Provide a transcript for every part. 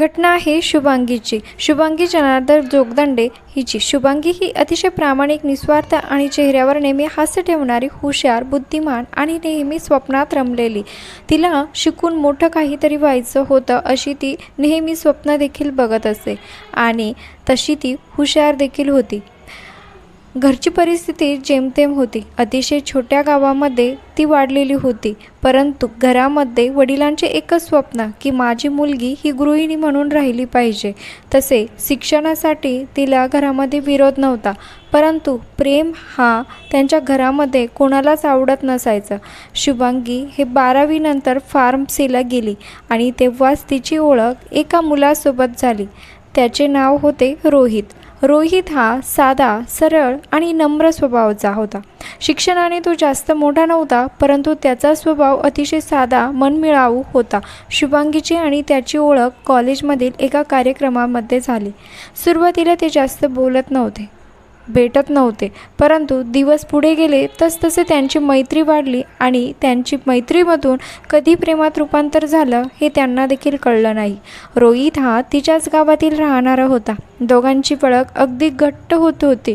घटना आहे शुभांगीची. शुभांगी जनार्दन जोगदंडे हिची. शुभांगी ही अतिशय प्रामाणिक निस्वार्थ आणि चेहऱ्यावर नेहमी हास्य ठेवणारी हुशार बुद्धिमान आणि नेहमी स्वप्नात रमलेली. तिला शिकून मोठं काहीतरी व्हायचं होतं अशी ती नेहमी स्वप्न देखील बघत असे. आणि तशी ती हुशार देखील होती. घरची परिस्थिती जेमतेम होती. अतिशय छोट्या गावामध्ये ती वाढलेली होती. परंतु घरामध्ये वडिलांचे एकच स्वप्न की माझी मुलगी ही गृहिणी म्हणून राहिली पाहिजे. तसे शिक्षणासाठी तिला घरामध्ये विरोध नव्हता. परंतु प्रेम हा त्यांच्या घरामध्ये कोणालाच आवडत नसायचं. शुभांगी हे बारावीनंतर फार्मसीला गेली आणि तेव्हाच तिची ओळख एका मुलासोबत झाली. त्याचे नाव होते रोहित. रोहित हा साधा सरळ आणि नम्र स्वभावाचा होता. शिक्षणाने तो जास्त मोठा नव्हता परंतु त्याचा स्वभाव अतिशय साधा मनमिळावू होता. शुभांगीची आणि त्याची ओळख कॉलेजमधील एका कार्यक्रमामध्ये झाली. सुरुवातीला ते जास्त बोलत नव्हते. भेटत नव्हते. परंतु दिवस पुढे गेले तसतसे त्यांची मैत्री वाढली आणि त्यांची मैत्रीमधून कधी प्रेमात रूपांतर झालं हे त्यांना देखील कळलं नाही. रोहित हा तिच्याच गावातील राहणारा होता. दोघांची ओळख अगदी घट्ट होत होती.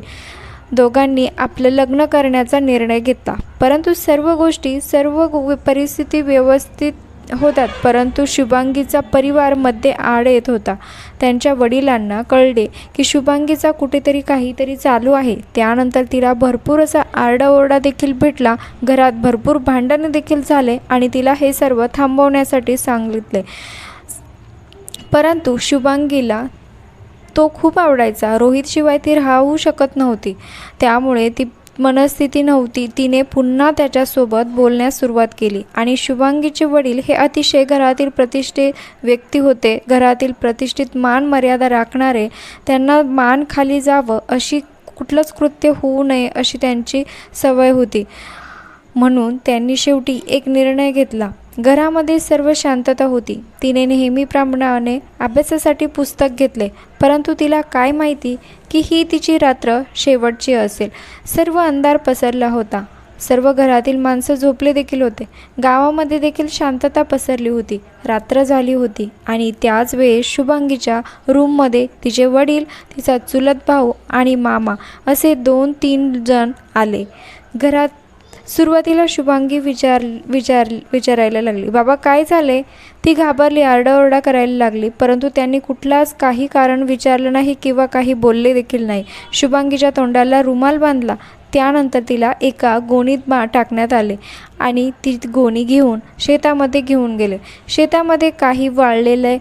दोघांनी आपलं लग्न करण्याचा निर्णय घेतला. परंतु सर्व गोष्टी सर्व परिस्थिती व्यवस्थित होतात. परंतु शुभांगीचा परिवारमध्ये आड येत होता. त्यांच्या वडिलांना कळले की शुभांगीचा कुठेतरी काहीतरी चालू आहे. त्यानंतर तिला भरपूर असा आरडाओरडा देखील भेटला. घरात भरपूर भांडणे देखील झाले आणि तिला हे सर्व थांबवण्यासाठी सांगितले. परंतु शुभांगीला तो खूप आवडायचा. रोहितशिवाय ती राहू शकत नव्हती. त्यामुळे ती मनस्थिती नव्हती. तिने पुन्हा त्याच्यासोबत बोलण्यास सुरुवात केली. आणि शुभांगीचे वडील हे अतिशय घरातील प्रतिष्ठित व्यक्ती होते. घरातील प्रतिष्ठित मान मर्यादा राखणारे त्यांना मान खाली जावं अशी कुठलंच कृत्य होऊ नये अशी त्यांची सवय होती. म्हणून त्यांनी शेवटी एक निर्णय घेतला. घरामध्ये सर्व शांतता होती. तिने नेहमीप्रमाणे अभ्यासासाठी पुस्तक घेतले परंतु तिला काय माहिती की ही तिची रात्र शेवटची असेल. सर्व अंधार पसरला होता. सर्व घरातील माणसं झोपले देखील होते. गावामध्ये देखील शांतता पसरली होती. रात्र झाली होती आणि त्याच वेळेस शुभांगीच्या रूममध्ये तिचे वडील तिचा चुलत भाऊ आणि मामा असे दोन तीन जण आले. घरात सुरुवातीला शुभांगी विचार विचार विचारायला लागली. बाबा काय झाले? ती घाबरली आरडाओरडा करायला लागली. परंतु त्यांनी कुठलाच काही कारण विचारलं नाही किंवा काही बोलले देखील नाही. शुभांगीच्या तोंडाला रुमाल बांधला. त्यानंतर तिला एका गोणीत बा टाकण्यात आले आणि ती गोणी घेऊन शेतामध्ये घेऊन गेले. शेतामध्ये काही वाळलेले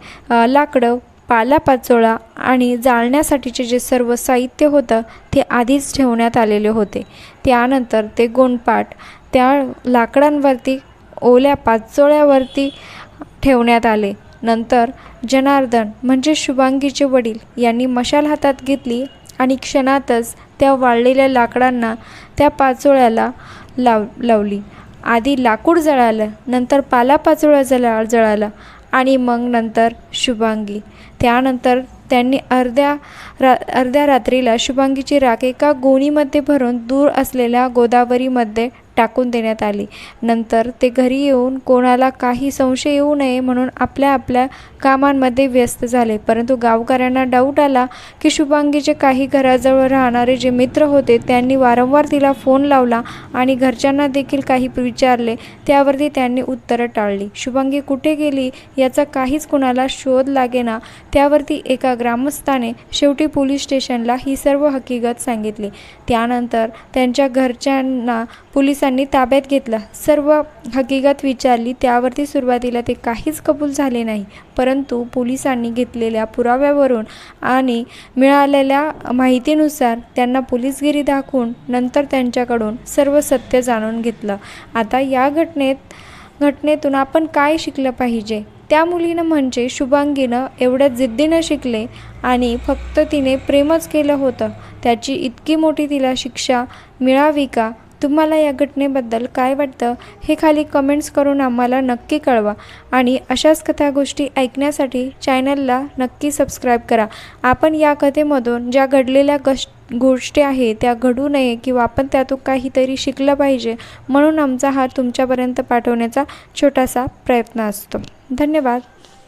लाकडं पालापाचोळा आणि जाळण्यासाठीचे जे सर्व साहित्य होतं ते आधीच ठेवण्यात आलेले होते. त्यानंतर ते गोंडपाट त्या लाकडांवरती ओल्या पाचोळ्यावरती ठेवण्यात आले. नंतर जनार्दन म्हणजे शुभांगीचे वडील यांनी मशाल हातात घेतली आणि क्षणातच त्या वाळलेल्या लाकडांना त्या पाचोळ्याला लाव लावली. आधी लाकूड जळालं नंतर पालापाचोळा जळा जळाला. आणि मग नंतर शुभांगी. त्यानंतर त्यांनी अर्ध्या रा अर्ध्या रात्रीला शुभांगीची राख एका गोणीमध्ये भरून दूर असलेल्या गोदावरीमध्ये टाकून देण्यात आली. नंतर ते घरी येऊन कोणाला काही संशय येऊ नये म्हणून आपल्या आपल्या कामांमध्ये व्यस्त झाले. परंतु गावकऱ्यांना डाऊट आला की शुभांगीचे काही घराजवळ राहणारे जे मित्र होते त्यांनी वारंवार तिला फोन लावला आणि घरच्यांना देखील काही विचारले. त्यावरती त्यांनी उत्तरं टाळली. शुभांगी कुठे गेली याचा काहीच कुणाला शोध लागेना त्यावरती एका ग्रामस्थाने शेवटी पोलीस स्टेशनला ही सर्व हकीकत सांगितली. त्यानंतर त्यांच्या घरच्यांना पोलिसांनी ताब्यात घेतलं. सर्व हकीकत विचारली. त्यावरती सुरुवातीला ते काहीच कबूल झाले नाही. परंतु परंतु पोलिसांनी घेतलेल्या पुराव्यावरून आणि मिळालेल्या माहितीनुसार त्यांना पोलीसगिरी दाखवून नंतर त्यांच्याकडून सर्व सत्य जाणून घेतलं. आता या घटनेत घटनेतून आपण काय शिकलं पाहिजे? त्या मुलीनं म्हणजे शुभांगीनं एवढ्या जिद्दीनं शिकले आणि फक्त तिने प्रेमच केलं होतं. त्याची इतकी मोठी तिला शिक्षा मिळावी का? तुम्हाला या घटनेबद्दल काय वाटतं हे खाली कमेंट्स करून आम्हाला नक्की कळवा. आणि अशाच कथा गोष्टी ऐकण्यासाठी चॅनलला नक्की सबस्क्राईब करा. आपण या कथेमधून ज्या घडलेल्या गश गोष्टी आहेत त्या घडू नये किंवा आपण त्यातून काहीतरी शिकलं पाहिजे म्हणून आमचा हा तुमच्यापर्यंत पाठवण्याचा छोटासा प्रयत्न असतो. धन्यवाद.